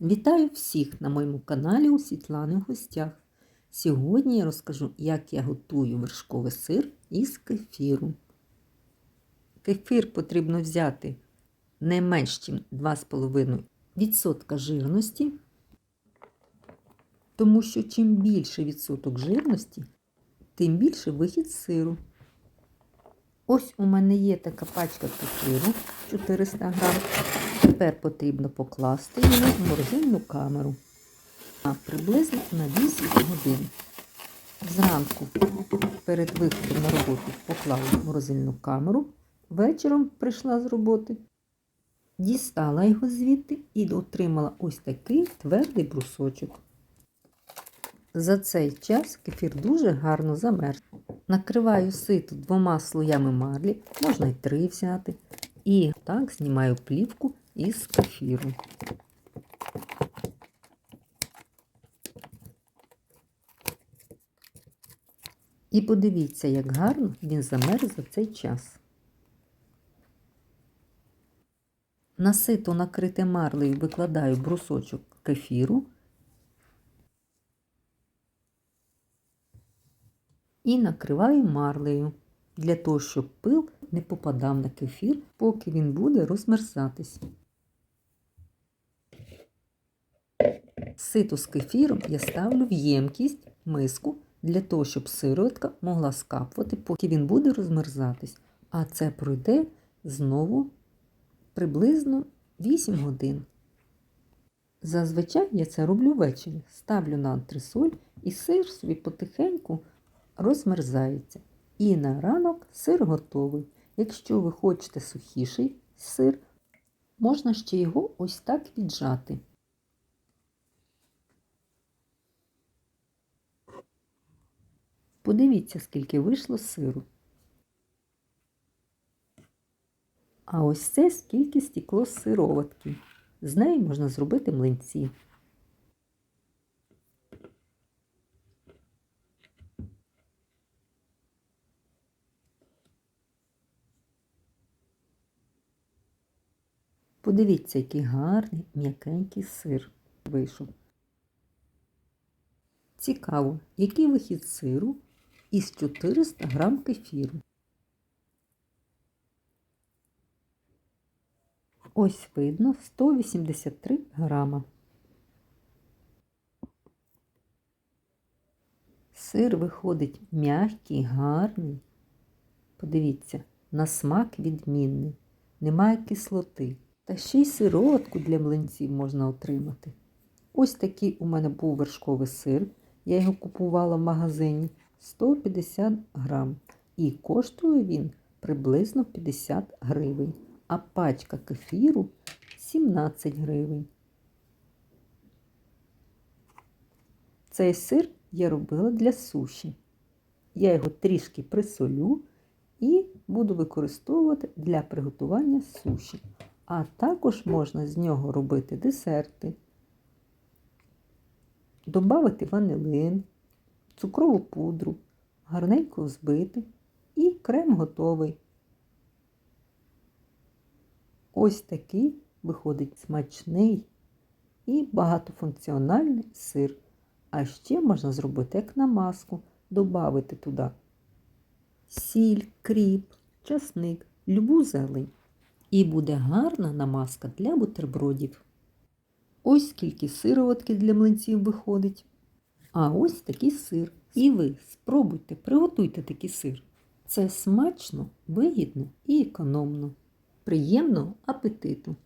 Вітаю всіх на моєму каналі у Світлани в гостях. Сьогодні я розкажу, як я готую вершковий сир із кефіру. Кефір потрібно взяти не менш ніж 2,5% жирності, тому що чим більше відсоток жирності, тим більше вихід сиру. Ось у мене є така пачка кефіру 400 грам. Тепер потрібно покласти її в морозильну камеру а приблизно на 8 годин. Зранку перед виходом на роботу поклала в морозильну камеру, вечором прийшла з роботи, дістала його звідти і отримала ось такий твердий брусочок. За цей час кефір дуже гарно замерз. Накриваю сито двома слоями марлі, можна й три взяти. І так знімаю плівку із кефіру. І подивіться, як гарно він замерз за цей час. На сито накрите марлею викладаю брусочок кефіру і накриваю марлею для того, щоб пил не попадав на кефір, поки він буде розмерзатись. Сито з кефіром я ставлю в ємкість, миску, для того, щоб сироватка могла скапувати, поки він буде розмерзатись. А це пройде знову приблизно 8 годин. Зазвичай я це роблю ввечері. Ставлю на антресоль і сир собі потихеньку розмерзається. І на ранок сир готовий. Якщо ви хочете сухіший сир, можна ще його ось так віджати. Подивіться, скільки вийшло сиру. А ось це скільки стекло з сироватки. З неї можна зробити млинці. Подивіться, який гарний м'якенький сир вийшов. Цікаво, який вихід сиру із 400 грам кефіру. Ось видно 183 грама. Сир виходить м'який, гарний. Подивіться, на смак відмінний, немає кислоти. Та ще й сироватку для млинців можна отримати. Ось такий у мене був вершковий сир. Я його купувала в магазині 150 грам. І коштує він приблизно 50 гривень. А пачка кефіру 17 гривень. Цей сир я робила для суші. Я його трішки присолю і буду використовувати для приготування суші. А також можна з нього робити десерти, додати ванилин, цукрову пудру, гарненько взбити і крем готовий. Ось такий виходить смачний і багатофункціональний сир. А ще можна зробити як намазку, додати туди сіль, кріп, часник, любу зелень. І буде гарна намазка для бутербродів. Ось скільки сироватки для млинців виходить. А ось такий сир. І ви спробуйте, приготуйте такий сир. Це смачно, вигідно і економно. Приємного апетиту!